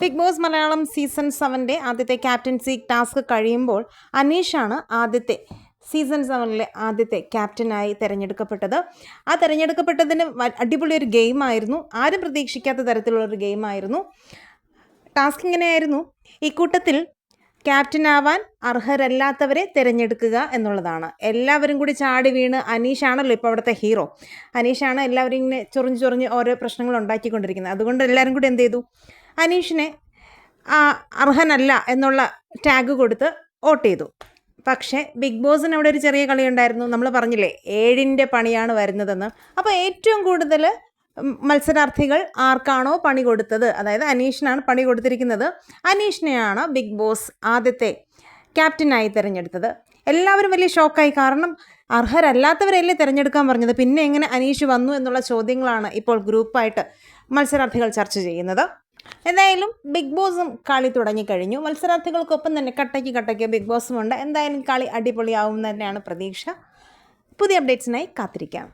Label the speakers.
Speaker 1: Big boss Malayalam season സെവന്റെ ആദ്യത്തെ captaincy task കഴിയുമ്പോൾ അനീഷാണ് ആദ്യത്തെ സീസൺ സെവനിലെ ആദ്യത്തെ ക്യാപ്റ്റനായി തിരഞ്ഞെടുക്കപ്പെട്ടത്. ആ തിരഞ്ഞെടുക്കപ്പെട്ടതിന് അടിപൊളി ഒരു ഗെയിമായിരുന്നു ആരും പ്രതീക്ഷിക്കാത്ത തരത്തിലുള്ള ഒരു ഗെയിമായിരുന്നു ടാസ്ക് ഇങ്ങനെയായിരുന്നു. ഈ കൂട്ടത്തിൽ ക്യാപ്റ്റനാവാൻ അർഹരല്ലാത്തവരെ തിരഞ്ഞെടുക്കുക എന്നുള്ളതാണ്. എല്ലാവരും കൂടി ചാടി വീണ് അനീഷാണല്ലോ ഇപ്പോൾ അവിടുത്തെ ഹീറോ. അനീഷാണ് എല്ലാവരും ഇങ്ങനെ ചൊറിഞ്ഞ് ചൊറിഞ്ഞ് ഓരോ പ്രശ്നങ്ങൾ ഉണ്ടാക്കിക്കൊണ്ടിരിക്കുന്നത്. അതുകൊണ്ട് എല്ലാവരും കൂടി എന്ത് ചെയ്തു? അനീഷിനെ അർഹനല്ല എന്നുള്ള ടാഗ് കൊടുത്ത് വോട്ട് ചെയ്തു. പക്ഷേ ബിഗ് ബോസിന് അവിടെ ഒരു ചെറിയ കളി ഉണ്ടായിരുന്നു നമ്മൾ പറഞ്ഞില്ലേ ഏഴിന്റെ പണിയാണ് വരുന്നതെന്ന്. അപ്പോൾ ഏറ്റവും കൂടുതൽ മത്സരാർത്ഥികൾ ആർക്കാണോ പണി കൊടുത്തത്? അതായത് അനീഷിനാണ് പണി കൊടുത്തിരിക്കുന്നത്. അനീഷിനെയാണ് ബിഗ് ബോസ് ആദ്യത്തെ ക്യാപ്റ്റനായി തിരഞ്ഞെടുത്തത്. എല്ലാവരും വലിയ ഷോക്കായി. കാരണം അർഹരല്ലാത്തവരല്ലേ തിരഞ്ഞെടുക്കാൻ പറഞ്ഞത്? പിന്നെ എങ്ങനെ അനീഷ് വന്നു എന്നുള്ള ചോദ്യങ്ങളാണ് ഇപ്പോൾ ഗ്രൂപ്പായിട്ട് മത്സരാർത്ഥികൾ ചർച്ച ചെയ്യുന്നത്. എന്തായാലും ബിഗ് ബോസും കളി തുടങ്ങിക്കഴിഞ്ഞു. മത്സരാർത്ഥികൾക്കൊപ്പം തന്നെ കട്ടയ്ക്ക് കട്ടയ്ക്ക് ബിഗ് ബോസും ഉണ്ട്. എന്തായാലും കളി അടിപൊളിയാവും തന്നെയാണ് പ്രതീക്ഷ. പുതിയ അപ്ഡേറ്റ്സിനായി കാത്തിരിക്കാം.